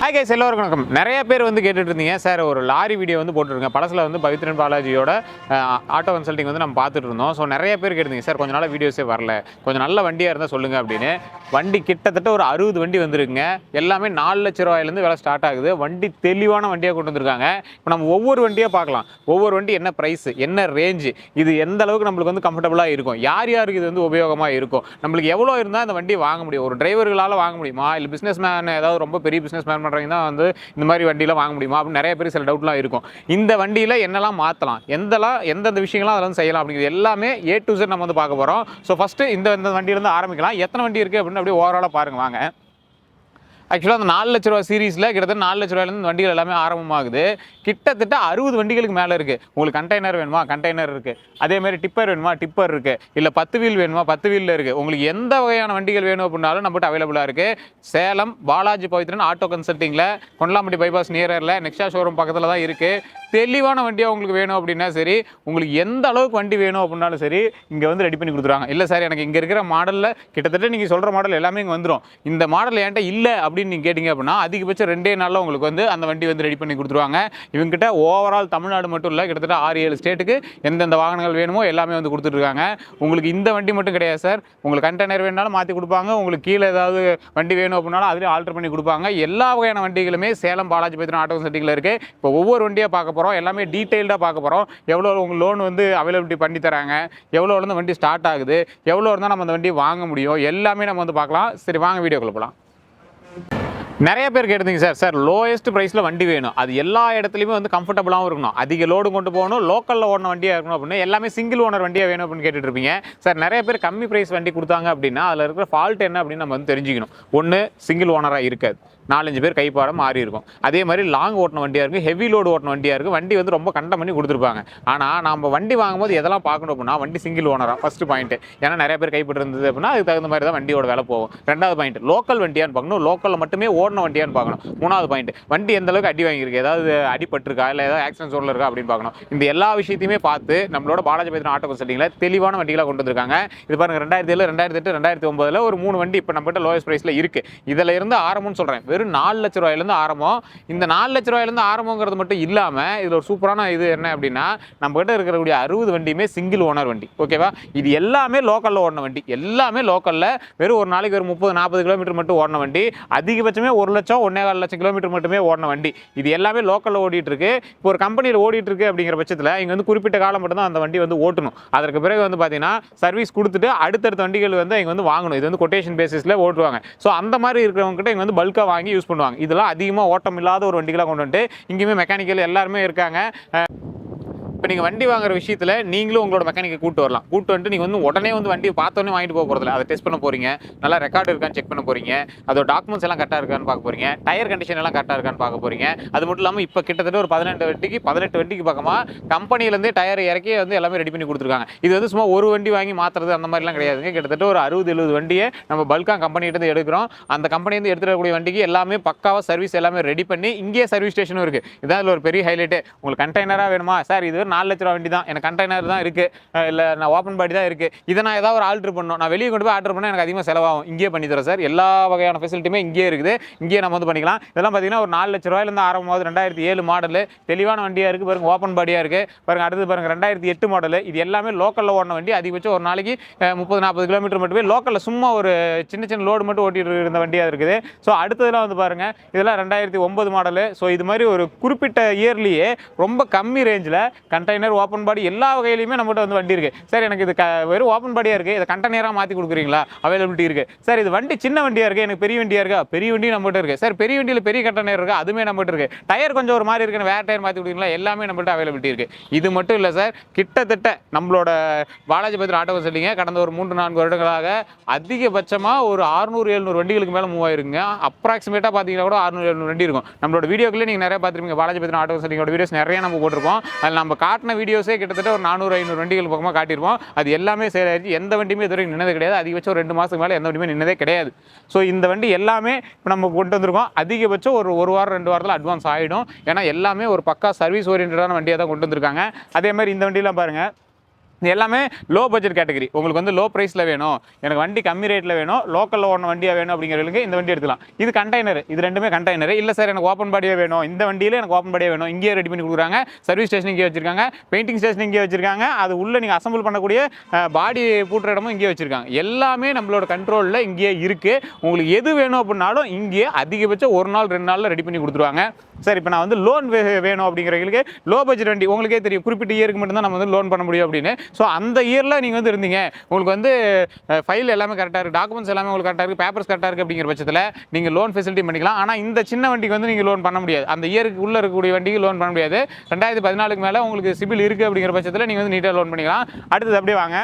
Hi guys எல்லோருக்கும் வணக்கம். நிறைய பேர் வந்து கேட்டுட்டு இருந்தீங்க சார் ஒரு லாரி வீடியோ வந்து போட்டுருங்க பழசில் வந்து பவித்ரன் பாலாஜியோட ஆட்டோ கன்சல்டிங் வந்து நம்ம பார்த்துட்டு இருந்தோம் ஸோ நிறைய பேர் கேட்டிருந்தீங்க. சார் கொஞ்ச நாள் வீடியோஸே வரல. கொஞ்சம் நல்ல வண்டியாக இருந்தால் சொல்லுங்க அப்படின்னு. வண்டி கிட்டத்தட்ட ஒரு அறுபது வண்டி வந்துருக்குங்க. எல்லாமே நாலு லட்ச ரூபாயிலேருந்து வேலை ஸ்டார்ட் ஆகுது. வண்டி தெளிவான வண்டியாக கொண்டு வந்திருக்காங்க. இப்போ நம்ம ஒவ்வொரு வண்டியாக பார்க்கலாம். ஒவ்வொரு வண்டி என்ன ப்ரைஸ் என்ன ரேஞ்சு இது எந்த அளவுக்கு நம்மளுக்கு வந்து கம்ஃபர்டபுளாக இருக்கும்? யார் யாருக்கு இது வந்து உபயோகமாக இருக்கும்? நம்மளுக்கு எவ்வளோ இருந்தால் அந்த வண்டி வாங்க முடியும்? ஒரு டிரைவர்களால் வாங்க முடியுமா? இல்லை பிஸ்னஸ் மேன் ஏதாவது ரொம்ப பெரிய பிஸ்னஸ் மேன் பண்ணுறவங்க தான் வந்து இந்த மாதிரி வண்டியெலாம் வாங்க முடியுமா? அப்படின்னு நிறைய பேர் சில டவுட்லாம் இருக்கும். இந்த வண்டியில் என்னெல்லாம் மாற்றலாம் எந்தெல்லாம் எந்தெந்த விஷயங்கள்லாம் அதில் வந்து செய்யலாம் அப்படிங்கிறது எல்லாமே ஏ டு Z நம்ம வந்து பார்க்க போகிறோம் ஸோ ஃபஸ்ட்டு இந்த இந்த வண்டியிலேருந்து ஆரம்பிக்கலாம். எத்தனை வண்டி இருக்குது அப்படின்னு அப்படியே ஓவராலாக பாருங்க வாங்க. ஆக்சுவலாக அந்த நாலு லட்ச ரூபா சீரீஸில் கிட்டத்தட்ட நாலு லட்ச ரூபாயிலேருந்து வண்டிகள் எல்லாமே ஆரம்பமாகுது. கிட்டத்தட்ட அறுபது வண்டிகளுக்கு மேலே இருக்குது உங்களுக்கு கண்டெய்னர் வேணுமா? கண்டெய்னர் இருக்குது அதேமாதிரி டிப்பர் வேணுமா? டிப்பர் இருக்குது இல்லை பத்து வீல் வேணுமா? பத்து வீலில் இருக்குது உங்களுக்கு எந்த வகையான வண்டிகள் வேணும் அப்படின்னாலும் நம்மகிட்ட அவைலபிளாக இருக்குது சேலம் பாலாஜி பவித்ரன் ஆட்டோ கன்சல்ட்டிங்கில் கொண்டலாம்பட்டி பைபாஸ் நியரில் நெக்ஸ்டா ஷோரூம் பக்கத்தில் தான் இருக்குது தெளிவான வண்டியாக உங்களுக்கு வேணும் அப்படின்னா சரி உங்களுக்கு எந்த அளவுக்கு வண்டி வேணும் அப்படின்னாலும் சரி இங்கே வந்து ரெடி பண்ணி கொடுத்துருவாங்க. இல்லை சார் எனக்கு இங்கே இருக்கிற மாடலில் கிட்டத்தட்ட நீங்கள் சொல்கிற மாடல் எல்லாமே இங்கே வந்துடும் இந்த மாடல் என்கிட்ட இல்லை அப்படின்னு நீங்கள் கேட்டிங்க அப்படின்னா அதிகபட்சம் ரெண்டே நாளில் உங்களுக்கு வந்து அந்த வண்டி வந்து ரெடி பண்ணி கொடுத்துருவாங்க. இவங்ககிட்ட ஓவரால் தமிழ்நாடு மட்டும் இல்லை கிட்டத்தட்ட ஆறு ஏழு ஸ்டேட்டுக்கு எந்தெந்த வாகனங்கள் வேணுமோ எல்லாமே வந்து கொடுத்துட்ருக்காங்க உங்களுக்கு இந்த வண்டி மட்டும் கிடையாது சார் உங்களுக்கு கண்டெய்னர் வேணாலும் மாற்றி கொடுப்பாங்க. உங்களுக்கு கீழே ஏதாவது வண்டி வேணும் அப்படின்னாலும் அதுலேயும் ஆல்டர் பண்ணி கொடுப்பாங்க. எல்லா வகையான வண்டிகளுமே சேலம் பாலாஜி பத்திரம் ஆட்டோ சட்டிங்கில் இருக்குது இப்போ ஒவ்வொரு வண்டியாக பார்க்க போகிறோம் எல்லாமே டீட்டெயில்டாக பார்க்க போகிறோம் எவ்வளோ உங்கள் லோன் வந்து அவைலபிலிட்டி பண்ணி தராங்க? எவ்வளோ இருந்து வண்டி ஸ்டார்ட் ஆகுது? எவ்வளோ இருந்தால் நம்ம அந்த வண்டி வாங்க முடியும்? எல்லாமே நம்ம வந்து பார்க்கலாம். சரி வாங்க வீடியோக்குள்ள போகலாம் நிறைய பேர் கேட்டிருந்தீங்க சார். சார் லோயஸ்ட் ப்ரைஸில் வண்டி வேணும். அது எல்லா இடத்துலையுமே வந்து கம்ஃபர்டபுளாகவும் இருக்கணும். அதிக லோடு கொண்டு போகணும். லோக்கலில் ஓடின வண்டியாக இருக்கணும் அப்படின்னு எல்லாமே சிங்கிள் ஓனர் வண்டியாக வேணும் அப்படின்னு கேட்டுட்ருப்பீங்க. சார் நிறைய பேர் கம்மி ப்ரைஸ் வண்டி கொடுத்தாங்க அப்படின்னா அதில் இருக்கிற ஃபால்ட் என்ன அப்படின்னு நம்ம வந்து தெரிஞ்சுக்கணும். ஒன்று சிங்கிள் ஓனராக இருக்காது. நாலஞ்சு பேர் கைப்பாடம் மாறி இருக்கும் அதே மாதிரி லாங் ஓட்டின வண்டியாக இருக்கும் ஹெவி லோடு ஓட்டின வண்டியாக இருக்கும் வண்டி வந்து ரொம்ப கண்டம் பண்ணி கொடுத்துருப்பாங்க. ஆனால் நம்ம வண்டி வாங்கும்போது எதெல்லாம் பார்க்கணும் அப்படின்னா வண்டி சிங்கிள் ஓனராக ஃபஸ்ட்டு பாயிண்ட் ஏன்னா நிறைய பேர் கைப்பட்டு இருந்தது அப்படின்னா அதுக்கு தகுந்த மாதிரி தான் வண்டியோட விலை போகும். ரெண்டாவது பாயிண்ட் லோக்கல் வண்டியான்னு பார்க்கணும். லோக்கலில் மட்டுமே ஓடின வண்டியான்னு பார்க்கணும். மூணாவது பாயிண்ட் வண்டி எந்த அளவுக்கு அடி வாங்கியிருக்கு? ஏதாவது அடிபட்டிருக்கா? இல்லை ஏதாவது ஆக்சிடென்ட் சோனில் இருக்கா? அப்படின்னு பார்க்கணும். இந்த எல்லா விஷயத்தையுமே பார்த்து நம்மளோட பாலாஜி பேத்தின ஆட்டோ கன்சல்ட்டிங்கில் தெளிவான வண்டிகளாக கொண்டு வந்திருக்காங்க. இது பாருங்க ரெண்டாயிரத்தி ஏழு ரெண்டாயிரத்தி எட்டு ரெண்டாயிரத்தி ஒன்பதுல ஒரு மூணு வண்டி இப்போ நம்மகிட்ட லோயஸ்ட் ப்ரைஸில் இருக்குது இதில் இருந்து ஆரம்பம்னு சொல்கிறேன் வெறும் நாலு லட்ச ரூபாயிலேருந்து ஆரம்பம். இந்த நாலு லட்ச ரூபாயிலேருந்து ஆரம்பங்கிறது மட்டும் இல்லாமல் இதில் ஒரு சூப்பரான இது என்ன அப்படின்னா நம்மகிட்ட இருக்கக்கூடிய அறுபது வண்டியுமே சிங்கிள் ஓனர் வண்டி. ஓகேவா இது எல்லாமே லோக்கலில் ஓடின வண்டி. எல்லாமே லோக்கலில் வெறும் ஒரு நாளைக்கு ஒரு முப்பது நாற்பது கிலோமீட்டர் மட்டும் ஓடின வண்டி. அதிகபட்சமே ஒரு லட்சம் ஒன்னே கால் லட்சம் கிலோமீட்டர் மட்டுமே ஓடின வண்டி. இது எல்லாமே லோக்கலில் ஓடிட்டு இருக்கு. இப்போ ஒரு கம்பெனியில் ஓடிட்டு இருக்கு அப்படிங்கிற பட்சத்தில் இங்கே வந்து குறிப்பிட்ட காலம் மட்டும் தான் அந்த வண்டி வந்து ஓட்டணும். அதற்கு பிறகு வந்து பார்த்தீங்கன்னா சர்வீஸ் கொடுத்துட்டு அடுத்தடுத்த வண்டிகள் வந்து இங்கே வந்து வாங்கணும். இது வந்து கொட்டேஷன் பேசிஸில் ஓட்டுவாங்க. ஸோ அந்த மாதிரி இருக்கிறவங்க கிட்ட இங்கே வந்து பல்காக வாங்கி யூஸ் பண்ணுவாங்க. இதெல்லாம் அதிகமாக ஓட்டம் இல்லாத ஒரு வண்டிகளாக கொண்டு வந்துட்டு இங்கேயுமே மெக்கானிக்கல் எல்லாருமே இருக்காங்க. இப்போ நீங்கள் வண்டி வாங்குற விஷயத்தில் நீங்களும் உங்களோட மெக்கானிக்கை கூட்டு வரலாம். கூட்டு வந்துட்டு நீங்கள் வந்து உடனே வந்து வண்டி பார்த்தோன்னே வாங்கிட்டு போக போகிறதில்ல அதை டெஸ்ட் பண்ண போகிறீங்க நல்லா ரெக்கார்டு இருக்கான்னு செக் பண்ண போகிறீங்க அதோட டாக்குமெண்ட்ஸ் எல்லாம் கரெக்டாக இருக்கான்னு பார்க்க போகிறீங்க டயர் கண்டிஷன் எல்லாம் கரெக்டாக இருக்கான்னு பார்க்க போகிறீங்க அது மட்டும் இல்லாமல் இப்போ கிட்டத்தட்ட ஒரு பதினெட்டு வண்டிக்கு பதினெட்டு வண்டிக்கு பக்கமாக கம்பெனிலேருந்து டயர் இறக்கி வந்து எல்லாமே ரெடி பண்ணி கொடுத்துருக்காங்க. இது வந்து சும்மா ஒரு வண்டி வாங்கி மாற்றுறது அந்த மாதிரிலாம் கிடையாதுங்க. கிட்டத்தட்ட ஒரு அறுபது எழுபது வண்டியை நம்ம பல்காக கம்பெனிகிட்ட எடுக்கிறோம். அந்த கம்பெனிலேருந்து எடுத்துகிட்டு வண்டிக்கு எல்லாமே பக்காவாக சர்வீஸ் எல்லாமே ரெடி பண்ணி இங்கேயே சர்வீஸ் ஸ்டேஷனும் இருக்குது இதான் இதில் ஒரு பெரிய ஹைலைட்டு உங்களுக்கு கண்டெய்னராக வேணுமா? சார் இது நான் நாலு லட்ச ரூபா வண்டி தான் எனக்கு கண்டெய்னர் தான் இருக்குது இல்லை நான் ஓப்பன் பாடி தான் இருக்குது இதை நான் ஏதாவது ஒரு ஆல்ட்ரு பண்ணணும். நான் வெளியே கொண்டு போய் ஆர்டர் பண்ணால் எனக்கு அதிகமாக செலவாகும். இங்கேயே பண்ணி தரேன் சார் எல்லா வகையான ஃபெசிலிட்டியுமே இங்கேயே இருக்குது. இங்கேயே நம்ம வந்து பண்ணிக்கலாம். இதெல்லாம் பார்த்தீங்கன்னா ஒரு நாலு லட்ச ரூபாயிலேருந்து ஆரம்பமாவது ரெண்டாயிரத்தி ஏழு மாடல் தெளிவான வண்டியாக இருக்குது பாருங்க ஓப்பன் பாடியாக இருக்குது பாருங்க அடுத்து பாருங்க ரெண்டாயிரத்தி எட்டு மாடல் இது எல்லாமே லோக்கலில் ஓடின வண்டி. அதிகபட்சம் ஒரு நாளைக்கு முப்பது நாற்பது கிலோமீட்டர் மட்டுமே. லோக்கலில் சும்மா ஒரு சின்ன சின்ன லோடு மட்டும் ஓட்டிட்டு இருந்த வண்டியாக இருக்குது. ஸோ அடுத்ததெல்லாம் வந்து பாருங்க. இதெல்லாம் ரெண்டாயிரத்தி ஒன்பது மாடலு ஸோ இது மாதிரி ஒரு குறிப்பிட்ட இயர்லேயே ரொம்ப கம்மி ரேஞ்சில் கண்டெய்னர் ஓப்பன் பாடி எல்லா வகையிலையுமே நம்மகிட்ட வந்து வண்டி இருக்குது சார் எனக்கு இது க வெறும் ஓப்பன் பாடியாக இருக்குது இதை கண்டெய்னராக மாற்றி கொடுக்குறீங்களா? அவைலபிலிட்டி இருக்குது சார் இது வண்டி சின்ன வண்டியாக இருக்குது எனக்கு பெரிய வண்டியாக இருக்கா? பெரிய வண்டியும் நம்மகிட்ட இருக்குது சார் பெரிய வண்டியில் பெரிய கண்டெய்னர் இருக்குது அதுவுமே நம்மகிட்ட இருக்குது டயர் கொஞ்சம் ஒரு மாதிரி இருக்கு வேறு டயர் மாற்றி கொடுக்குறீங்களா? எல்லாமே நம்மகிட்ட அவைலபிலிட்டி இருக்குது இது மட்டும் இல்லை சார் கிட்டத்தட்ட நம்மளோட பாலாஜி பத்திர ஆட்டோ சொல்லிங்க கடந்த ஒரு மூன்று நான்கு வருடங்களாக அதிகபட்சமாக ஒரு அறுநூறு எழுநூறு வண்டிகளுக்கு மேலே மூவ் ஆயிருங்க அப்ராக்சிமேட்டாக பார்த்தீங்கன்னா கூட அறுநூறு எழுநூறு வண்டி இருக்கும். நம்மளோட வீடியோக்குள்ளே நீங்கள் நிறைய பார்த்துருப்பீங்க பாலாஜி பத்திர ஆட்டோ சொல்லிங்களோட வீடியோஸ் நிறைய நம்ம போட்டிருப்போம் அதில் நம்ம காட்டின வீடியோஸே கிட்டத்தட்ட ஒரு நானூறு ஐநூறு வண்டிகள் பக்கமாக காட்டியிருப்போம். அது எல்லாமே சேல் எந்த வண்டியுமே இது வரைக்கும் நின்னது கிடையாது. அதிகபட்சம் ஒரு ரெண்டு மாதத்துக்கு மேலே எந்த வண்டியுமே நின்னதே கிடையாது. ஸோ இந்த வண்டி எல்லாமே இப்போ நம்ம கொண்டு வந்திருக்கோம். அதிகபட்சம் ஒரு ஒரு வாரம் ரெண்டு வாரத்தில் அட்வான்ஸ் ஆகிடும் ஏன்னா எல்லாமே ஒரு பக்கா சர்வீஸ் ஓரியன்டான வண்டியாக தான் கொண்டு வந்திருக்காங்க. அதே மாதிரி இந்த வண்டியெலாம் பாருங்கள் இது எல்லாமே லோ பட்ஜெட் கேட்டகரி உங்களுக்கு வந்து லோ ப்ரைஸில் வேணும். எனக்கு வண்டி கம்மி ரேட்டில் வேணும். லோக்கலில் ஓடின வண்டியாக வேணும் அப்படிங்கிறவங்களுக்கு இந்த வண்டி எடுக்கலாம் இது கண்டெய்னர் இது ரெண்டுமே கண்டெய்னர் இல்லை சார் எனக்கு ஓப்பன் பாடியே வேணும். இந்த வண்டியில் எனக்கு ஓப்பன் பாடியே வேணும். இங்கேயே ரெடி பண்ணி கொடுக்குறாங்க. சர்வீஸ் ஸ்டேஷன் இங்கே வச்சிருக்காங்க. பெயிண்டிங் ஸ்டேஷன் இங்கே வச்சிருக்காங்க. அது உள்ளே நீங்கள் அசம்பிள் பண்ணக்கூடிய பாடி பூட்டுற இடமும் இங்கே வச்சிருக்காங்க. எல்லாமே நம்மளோட கண்ட்ரோலில் இங்கேயே இருக்குது உங்களுக்கு எது வேணும் அப்படின்னாலும் இங்கேயே அதிகபட்சம் ஒரு நாள் ரெண்டு நாளில் ரெடி பண்ணி கொடுத்துருவாங்க. சார் இப்போ நான் வந்து லோன் வேணும் அப்படிங்கிறவங்களுக்கு லோ பட்ஜெட் வண்டி உங்களுக்கே தெரியும். குறிப்பிட்ட இயருக்கு மட்டும்தான் நம்ம வந்து லோன் பண்ண முடியும் அப்படின்னு. ஸோ அந்த இயரில் நீங்கள் வந்து இருந்தீங்க. உங்களுக்கு வந்து ஃபைல் எல்லாமே கரெக்டாக இருக்குது டாக்குமெண்ட்ஸ் எல்லாமே உங்களுக்கு கரெக்டாக இருக்குது பேப்பர்ஸ் கரெக்டாக இருக்குது அப்படிங்கிற பட்சத்தில் நீங்கள் லோன் ஃபெசிலிட்டி பண்ணிக்கலாம். ஆனால் இந்த சின்ன வண்டிக்கு வந்து நீங்கள் லோன் பண்ண முடியாது. அந்த இயருக்கு உள்ளே இருக்கக்கூடிய வண்டிக்கு லோன் பண்ண முடியாது. ரெண்டாயிரத்தி பதினாலுக்கு மேலே உங்களுக்கு சிபில் இருக்குது அப்படிங்கிற பட்சத்தில் நீங்கள் வந்து நீட்டாக லோன் பண்ணிக்கலாம். அடுத்தது அப்படியே வாங்க.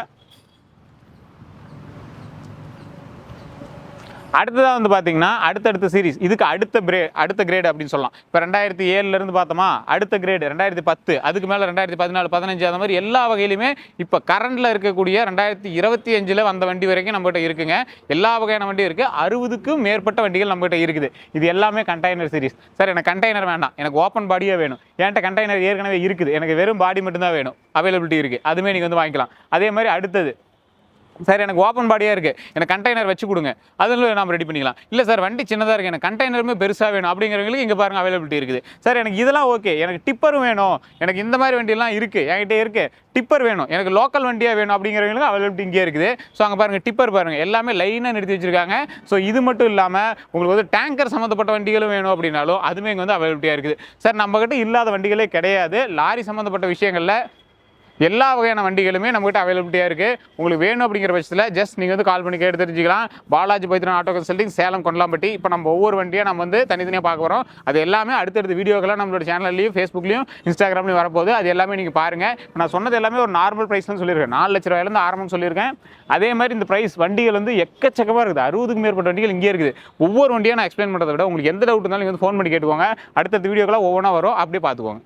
அடுத்ததாக வந்து பார்த்தீங்கன்னா அடுத்தடுத்த சீரிஸ் இதுக்கு அடுத்த பிரே அடுத்த கிரேடு அப்படின்னு சொல்லலாம். இப்போ ரெண்டாயிரத்தி ஏழுலேருந்து பார்த்தோமா அடுத்த கிரேடு ரெண்டாயிரத்தி பத்து அதுக்கு மேலே ரெண்டாயிரத்தி பதினாலு பதினஞ்சு அந்த மாதிரி எல்லா வகையிலுமே இப்போ கரண்டில் இருக்கக்கூடிய ரெண்டாயிரத்தி இருபத்தி அஞ்சில் வந்த வண்டி வரைக்கும் நம்மகிட்ட இருக்குங்க. எல்லா வகையான வண்டியும் இருக்குது அறுபதுக்கும் மேற்பட்ட வண்டிகள் நம்மகிட்ட இருக்குது. இது எல்லாமே கண்டெய்னர் சீரிஸ் சார் எனக்கு கண்டெய்னர் வேண்டாம். எனக்கு ஓப்பன் பாடியே வேணும். என்கிட்ட கண்டெய்னர் ஏற்கனவே இருக்குது. எனக்கு வெறும் பாடி மட்டும்தான் வேணும். அவைலபிலிட்டி இருக்குது அதுவுமே நீங்கள் வந்து வாங்கிக்கலாம். அதே மாதிரி அடுத்தது சார் எனக்கு ஓப்பன் பாடியாக இருக்குது எனக்கு கண்டெய்னர் வச்சு கொடுங்க. அதில் நாம் ரெடி பண்ணிக்கலாம். இல்லை சார் வண்டி சின்னதாக இருக்குது எனக்கு கண்டெய்னருமே பெருசாக வேணும். அப்படிங்கிறவங்களுக்கு இங்கே பாருங்கள் அவைலபிலிட்டி இருக்குது. சார் எனக்கு இதெல்லாம் ஓகே எனக்கு டிப்பரும் வேணும். எனக்கு இந்த மாதிரி வண்டியெல்லாம் இருக்குது என்கிட்ட இருக்குது டிப்பர் வேணும். எனக்கு லோக்கல் வண்டியாக வேணும் அப்படிங்கிறவங்களுக்கு அவைலபிலிட்டி இங்கே இருக்குது. ஸோ அங்கே பாருங்கள் டிப்பர் பாருங்கள் எல்லாமே லைனாக நிறுத்தி வச்சுருக்காங்க. ஸோ இது மட்டும் இல்லாமல் உங்களுக்கு வந்து டேங்கர் சம்மந்தப்பட்ட வண்டிகளும் வேணும் அப்படின்னாலும் அதுவுமே இங்கே வந்து அவைலபிலிட்டியாக இருக்குது. சார் நம்மக்கிட்ட இல்லாத வண்டிகளே கிடையாது. லாரி சம்மந்தப்பட்ட விஷயங்களில் எல்லா வகையான வண்டிகளுமே நம்மகிட்ட அவைலபிலிட்டியாக இருக்குது உங்களுக்கு வேணும் அப்படிங்கிற பட்சத்தில் ஜஸ்ட் நீங்கள் வந்து கால் பண்ணி கேட்டு தெரிஞ்சுக்கலாம். Balaji Pavithran auto consulting Salem Kondalampatti. இப்போ நம்ம ஒவ்வொரு வண்டியாக நம்ம வந்து தனித்தனியாக பார்க்க போகிறோம் அது எல்லாமே அடுத்தடுத்த வீடியோக்கெல்லாம் நம்மளோட சேனல்லையும் ஃபேஸ்புக்லையும் இன்ஸ்டாகிராம்லையும் வரப்போகுது. அது எல்லாமே நீங்கள் பாருங்கள் இப்போ நான் சொன்னது எல்லாமே ஒரு நார்மல் ப்ரைஸ்னு சொல்லியிருக்கேன். நாலு லட்ச ரூபாயிலேருந்து ஆரம்பம் சொல்லியிருக்கேன். அதே மாதிரி இந்த ப்ரைஸ் வண்டிகள் வந்து எக்கச்சக்கமாக இருக்குது. அறுபதுக்கு மேற்பட்ட வண்டிகள் இங்கே இருக்குது. ஒவ்வொரு வண்டியாக நான் எக்ஸ்பிளைன் பண்ணுறதை விட உங்களுக்கு எந்த டவுட் இருந்தாலும் நீங்கள் வந்து ஃபோன் பண்ணி கேட்டுக்கோங்க. அடுத்தடுத்த வீடியோக்கெல்லாம் ஒவ்வொன்றா வரும். அப்படியே பார்த்துக்கோங்க.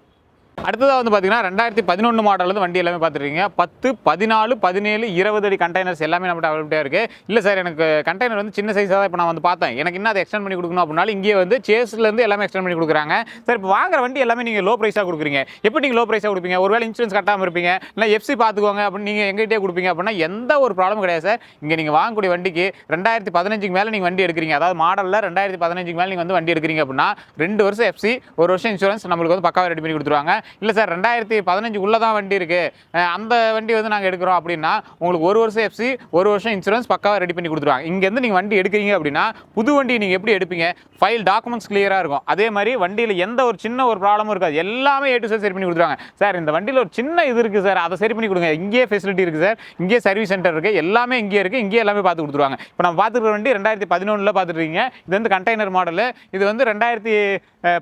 அடுத்ததாக வந்து பார்த்தீங்கன்னா ரெண்டாயிரத்தி பதினொன்று மாடல் வந்து வண்டி எல்லாமே பார்த்துருக்கீங்க பத்து பதினாலு பதினேழு இருபது அடி கண்டெய்னர்ஸ் எல்லாமே நம்மகிட்ட அவைலபிளாக இருக்குது இல்லை சார் எனக்கு கண்டெய்னர் வந்து சின்ன சைஸாக தான் இப்போ நான் வந்து பார்த்தேன். எனக்கு இன்னும் அதை எக்ஸ்டெண்ட் பண்ணி கொடுக்கணும் அப்படின்னாலும் இங்கே வந்து சேஸ்லேருந்து எல்லாமே எக்ஸ்டெண்ட் பண்ணி கொடுக்குறாங்க. சார் இப்போ வாங்குற வண்டி எல்லாமே நீங்கள் லோ ப்ரைஸாக கொடுக்குறீங்க. எப்படி நீங்கள் லோ ப்ரைஸாக கொடுப்பீங்க? ஒருவேளை இன்சூரன்ஸ் கட்டாமல் இருப்பீங்க. இல்லை எஃப்சி பார்த்துக்கோங்க அப்படின்னு நீங்கள் எங்ககிட்டே கொடுப்பீங்க அப்படின்னா எந்த ஒரு ப்ராப்ளம் கிடையாது சார் இங்கே நீங்கள் வாங்கக்கூடிய வண்டிக்கு ரெண்டாயிரத்தி பதினஞ்சுக்கு மேலே நீங்கள் வண்டி எடுக்கிறீங்க. அதாவது மாடலில் ரெண்டாயிரத்தி பதினஞ்சுக்கு மேலே நீங்கள் வந்து வண்டி எடுக்கிறீங்க அப்படின்னா ரெண்டு வருஷம் எஃப்சி ஒரு வருஷம் இன்சூரன்ஸ் நம்மளுக்கு வந்து பக்காவாக ரெடி பண்ணி கொடுத்துருவாங்க. இல்லை சார் ரெண்டாயிரத்தி பதினஞ்சு உள்ளே தான் வண்டி இருக்குது அந்த வண்டி வந்து நாங்கள் எடுக்கிறோம் அப்படின்னா உங்களுக்கு ஒரு வருஷம் எஃப்சி ஒரு வருஷம் இன்சூரன்ஸ் பக்காவாக ரெடி பண்ணி கொடுத்துருவாங்க. இங்கேருந்து நீங்கள் வண்டி எடுக்கிறீங்க அப்படின்னா புது வண்டி நீங்கள் எப்படி எடுப்பீங்க? ஃபைல் டாக்குமெண்ட்ஸ் கிளியராக இருக்கும். அதே மாதிரி வண்டியில் எந்த ஒரு சின்ன ஒரு ப்ராப்ளமும் இருக்காது. எல்லாமே ஏ டு சரி பண்ணி கொடுத்துருவாங்க. சார் இந்த வண்டியில் ஒரு சின்ன இது இருக்குது சார். அதை சரி பண்ணி கொடுங்க. இங்கேயே ஃபெசிலிட்டி இருக்குது சார். இங்கேயே சர்வீஸ் சென்டர் இருக்குது எல்லாமே இங்கேயே இருக்குது இங்கேயே எல்லாமே பார்த்து கொடுத்துருவாங்க. இப்போ நம்ம பார்த்துருக்க வண்டி ரெண்டாயிரத்தி பதினொன்றில் பார்த்துருக்கீங்க. இது வந்து கண்டெய்னர் மாடலு இது வந்து ரெண்டாயிரத்தி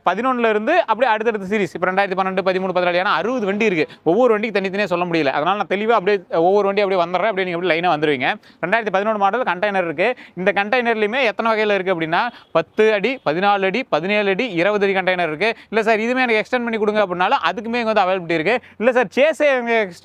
பதினொன்றில் இருந்து அப்படியே அடுத்தடுத்த சீரிஸ் இப்போ ரெண்டாயிரத்தி பன்னெண்டு பதிமூணு பதினாலு ஏன்னா அறுபது வண்டி இருக்குது ஒவ்வொரு வண்டிக்கு தனித்தனியாக சொல்ல முடியல. அதனால் நான் தெளிவாக அப்படியே ஒவ்வொரு வண்டி அப்படியே வந்துடுறேன். அப்படியே நீங்கள் அப்படியே லைனாக வந்துடுவீங்க ரெண்டாயிரத்தி பதினொன்று மாடல் கண்டெய்னர் இருக்குது இந்த கண்டெய்னர்லையுமே எத்தனை வகையில் இருக்குது அப்படின்னா பத்து அடி பதினாலு அடி பதினேழு அடி இருபது அடி கண்டெய்னர் இருக்குது இல்லை சார் இதுவுமே எனக்கு எக்ஸ்டெண்ட் பண்ணி கொடுங்க அப்படின்னாலும் அதுக்குமே இங்கே வந்து அவைலபிலிட்டி இருக்குது இல்லை சார் சேஸே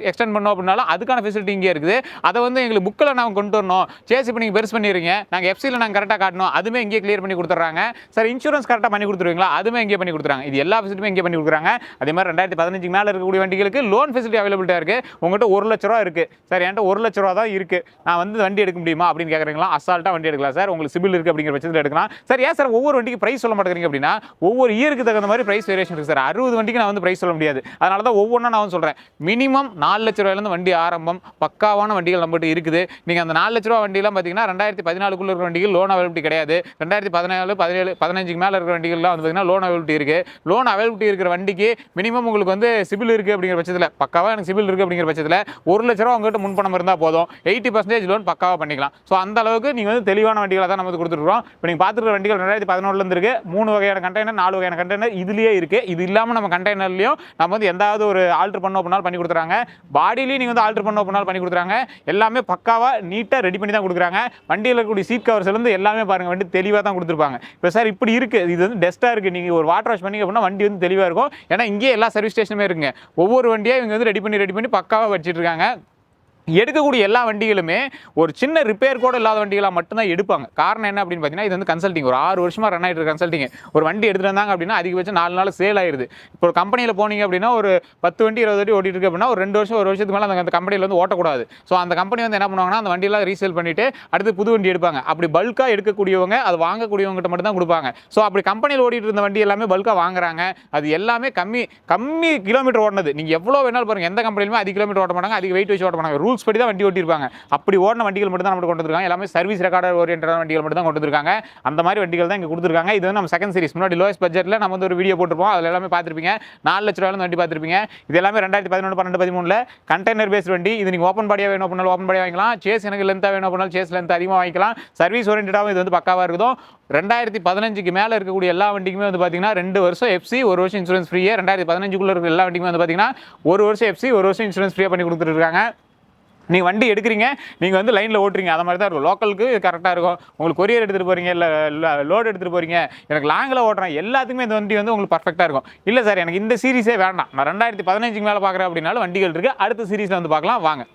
எக்ஸ்டெண்ட் பண்ணோம் அப்படின்னாலும் அதுக்கான ஃபெசிலிட்டி இங்கே இருக்குது. அதை வந்து எங்களுக்கு புக்கில் நாங்கள் கொண்டு வரணும். சேஸ் இப்போ நீங்கள் பெருசு பண்ணிடுறீங்க. நாங்கள் எஃப்சியில் நாங்கள் கரெக்டாக காட்டணும். அதுவுமே இங்கே கிளியர் பண்ணி கொடுத்துட்றாங்க. சார் இன்சூரன்ஸ் கரெக்டாக பண்ணி கொடுத்துருவீங்களா? அதுவுமே இங்கே பண்ணி கொடுத்துறாங்க இது எல்லா ஃபெசிலிட்டியுமே இங்கே பண்ணி கொடுக்குறாங்க. அதே மாதிரி ரெண்டாயிரத்தி பதினஞ்சுக்கு மேலே இருக்கக்கூடிய வண்டிகளுக்கு லோன் ஃபெசிலிட்டி அவைலபிலிட்டியாக இருக்குது உங்கள்கிட்ட ஒரு லட்ச ரூபா இருக்குது சார் என்கிட்ட ஒரு லட்ச ரூபா தான் இருக்குது நான் வந்து வண்டி எடுக்க முடியுமா அப்படின்னு கேட்குறீங்களா அசால்ட்டாக வண்டி எடுக்கலாம் சார். உங்களுக்கு சிபில் இருக்குது அப்படிங்கிற பட்சத்தில் எடுக்கலாம். சார் ஏன் சார் ஒவ்வொரு வண்டிக்கு ப்ரைஸ் சொல்ல மாட்டேங்கிறீங்க அப்படின்னா ஒவ்வொரு இயருக்கு தகுந்த மாதிரி ப்ரைஸ் வேரியேஷன் இருக்குது சார். அறுபது வண்டிக்கு நான் வந்து ப்ரைஸ் சொல்ல முடியாது. அதனால தான் ஒவ்வொன்றா நான் வந்து சொல்கிறேன் மினிமம் நாலு லட்ச ரூபாயிலேருந்து வண்டி ஆரம்பம். பக்காவான வண்டிகள் நம்மகிட்ட இருக்குது. நீங்கள் அந்த நாலு லட்ச ரூபா வண்டியெல்லாம் பார்த்தீங்கன்னா ரெண்டாயிரத்தி பதினாலுக்குள்ள இருக்கிற வண்டிகள் லோன் அவைலபிலிட்டி கிடையாது. ரெண்டாயிரத்தி பதினாலு பதினேழு பதினஞ்சுக்கு மேலே இருக்கிற வண்டிகள்லாம் வந்து பார்த்தீங்கன்னா லோன் அவைலபிலிட்டி இருக்குது லோன் அவைலபிலிட்டி இருக்கிற வண்டிக்கு மினிமம் உங்களுக்கு வந்து சிபில் இருக்குது அப்படிங்கிற பட்சத்தில் பக்காவாக எனக்கு சிபில் இருக்குது அப்படிங்கிற பட்சத்தில் ஒரு லட்ச ரூபா உங்ககிட்ட முன்பணம் இருந்தால் போதும். எயிட்டி பர்சன்டேஜ் லோன் பக்காவாக பண்ணிக்கலாம். ஸோ அந்த அளவுக்கு நீங்கள் வந்து தெளிவான வண்டிகளை தான் நம்ம கொடுத்துருக்கோம் இப்போ நீங்கள் பார்த்துருக்க வண்டிகள் ரெண்டாயிரத்தி பதினொன்றுலேருந்து இருக்குது மூணு வகையான கண்டெய்னர் நாலு வகையான கண்டெய்னர் இதுலேயே இருக்குது இது இல்லாமல் நம்ம கண்டெய்னர்லையும் நம்ம வந்து எந்தாவது ஒரு ஆல்ட்ரு பண்ணோம் அப்படின்னாலும் பண்ணி கொடுத்துறாங்க. பாடியிலையும் நீங்கள் வந்து ஆல்ட்ரு பண்ணோம் அப்படின்னாலும் பண்ணி கொடுத்துறாங்க. எல்லாமே பக்காவாக நீட்டாக ரெடி பண்ணி தான் கொடுக்குறாங்க. வண்டியில் இருக்கக்கூடிய சீட் கவர்ஸ்லேருந்து எல்லாமே பாருங்கள் வண்டி தெளிவாக தான் கொடுத்துருப்பாங்க. இப்போ சார் இப்படி இருக்குது இது வந்து டெஸ்ட்டாக இருக்குது நீங்கள் ஒரு வாட்டர் வாஷ் பண்ணி அப்படின்னா வண்டி வந்து தெளிவாக இருக்கும். ஏன்னா இங்கேயே எல்லா சர்வீஸ் ஸ்டேஷனுமே இருக்குங்க. ஒவ்வொரு வண்டியாக இவங்க வந்து ரெடி பண்ணி ரெடி பண்ணி பக்காவாக வச்சுட்டு இருக்காங்க. எடுக்கக்கூடிய எல்லா வண்டிகளுமே ஒரு சின்ன ரிப்பேர் கூட இல்லாத வண்டிகளாக மட்டும்தான் எடுப்பாங்க. காரணம் என்ன அப்படின்னு பார்த்தீங்கன்னா இது வந்து கன்சல்டிங் ஒரு ஆறு வருஷமாக ரன் ஆகிட்டு கன்சல்ட்டிங் கன்சல்டிங் ஒரு வண்டி எடுத்துட்டு வந்தாங்க அப்படின்னா அதிகபட்சம் நாலு நாள் சேல் ஆயிருது. இப்போ ஒரு கம்பெனியில் போனீங்க அப்படின்னா ஒரு பத்து வண்டி இருபது வண்டி ஓடிட்டு இருக்கு அப்படின்னா ஒரு ரெண்டு வருஷம் ஒரு வருஷத்துக்கு மேலே அந்த கம்பெனியில் வந்து ஓட்டக்கூடாது. ஸோ அந்த கம்பெனி வந்து என்ன பண்ணுவாங்கன்னா அந்த வண்டியெல்லாம் ரீசேல் பண்ணிவிட்டு அடுத்து புது வண்டி எடுப்பாங்க. அப்படி பல்காக எடுக்கக்கூடியவங்க அது வாங்கக்கூடியவங்ககிட்ட மட்டும் தான் கொடுப்பாங்க. ஸோ அப்படி கம்பெனியில் ஓடிட்டு இருந்த வண்டி எல்லாமே பல்காக வாங்குறாங்க. அது எல்லாமே கம்மி கம்மி கிலோமீட்டர் ஓடினது நீங்கள் எவ்வளோ வேணாலும் பாருங்கள் எந்த கம்பெனிலுமே அதிக கிலோமீட்டர் ஓட்ட மாட்டாங்க. அதிக வெயிட் வச்சு ஓட்ட மாட்டாங்க. ரூல்ஸ் படி தான் வண்டி ஓட்டிருப்பாங்க அப்படி ஓடின வண்டிகள் மட்டும் தான் நம்ம கொண்டு வந்திருக்காங்க. எல்லாமே சர்வீஸ் ரெக்கார்டர் ஓரியன்டான வண்டிகள் மட்டும் தான் கொண்டு வந்திருக்காங்க. அந்த மாதிரி வண்டிகள் தான் இங்கே கொடுத்துருக்காங்க. இது வந்து நம்ம செகண்ட் சீரிஸ் முன்னாடி லோயஸ்ட் பட்ஜெட்டில் நம்ம வந்து ஒரு வீடியோ போட்டிருப்போம். அதில் எல்லாமே பார்த்துருப்பீங்க. நாலு லட்ச ரூபாய் வண்டி பார்த்துருப்பீங்க. இது எல்லாமே ரெண்டாயிரத்தி பதினொன்று பன்னெண்டு பதிமூணில் கண்டெய்னர் பேஸ்ட் வண்டி. இது நீங்கள் ஓப்பன் பாடியாக வேணும் அப்படின்னாலும் ஓப்பன் பாடியாக வாங்கிக்கலாம். சேஸ் எனக்கு லென்த்தாக வேணும் அப்படினாலும் சேஸ் லென்த் அதிகமாக வாங்கிக்கலாம். சர்வீஸ் ஓரியன்டாகவும் இது வந்து பக்காவாக இருக்கும் ரெண்டாயிரத்தி பதினஞ்சுக்கு மேலே இருக்கக்கூடிய எல்லா வண்டிக்குமே வந்து பார்த்தீங்கன்னா ரெண்டு வருஷம் எஃப்சி ஒரு வருஷம் இன்சூரன்ஸ் ஃப்ரீயே ரெண்டாயிரத்தி பதினஞ்சுக்குள்ளே இருக்கிற எல்லா வண்டிக்குமே வந்து பார்த்தீங்கன்னா ஒரு வருஷம் எஃப்சி ஒரு வருஷம் இன்சூரன்ஸ் ஃப்ரீயாக பண்ணி கொடுத்துட்டு இருக்காங்க. நீங்கள் வண்டி எடுக்கிறீங்க நீங்கள் வந்து லைனில் ஓட்டுறீங்க அதை மாதிரி தான் இருக்கும் லோக்கலுக்கு கரெக்டாக இருக்கும். உங்களுக்கு கொரியர் எடுத்துகிட்டு போகிறீங்க இல்லை லோடு எடுத்துகிட்டு போகிறீங்க எனக்கு லாங்கில் ஓட்டுறேன். எல்லாத்துக்குமே இந்த வண்டி வந்து உங்களுக்கு பர்ஃபெக்டாக இருக்கும். இல்லை சார் எனக்கு இந்த சீரிஸே வேண்டாம். நான் ரெண்டாயிரத்தி பதினஞ்சுக்கு மேலே பார்க்குறேன் அப்படின்னாலும் வண்டிகள் இருக்குது அடுத்த சீரிஸில் வந்து பார்க்கலாம் வாங்க.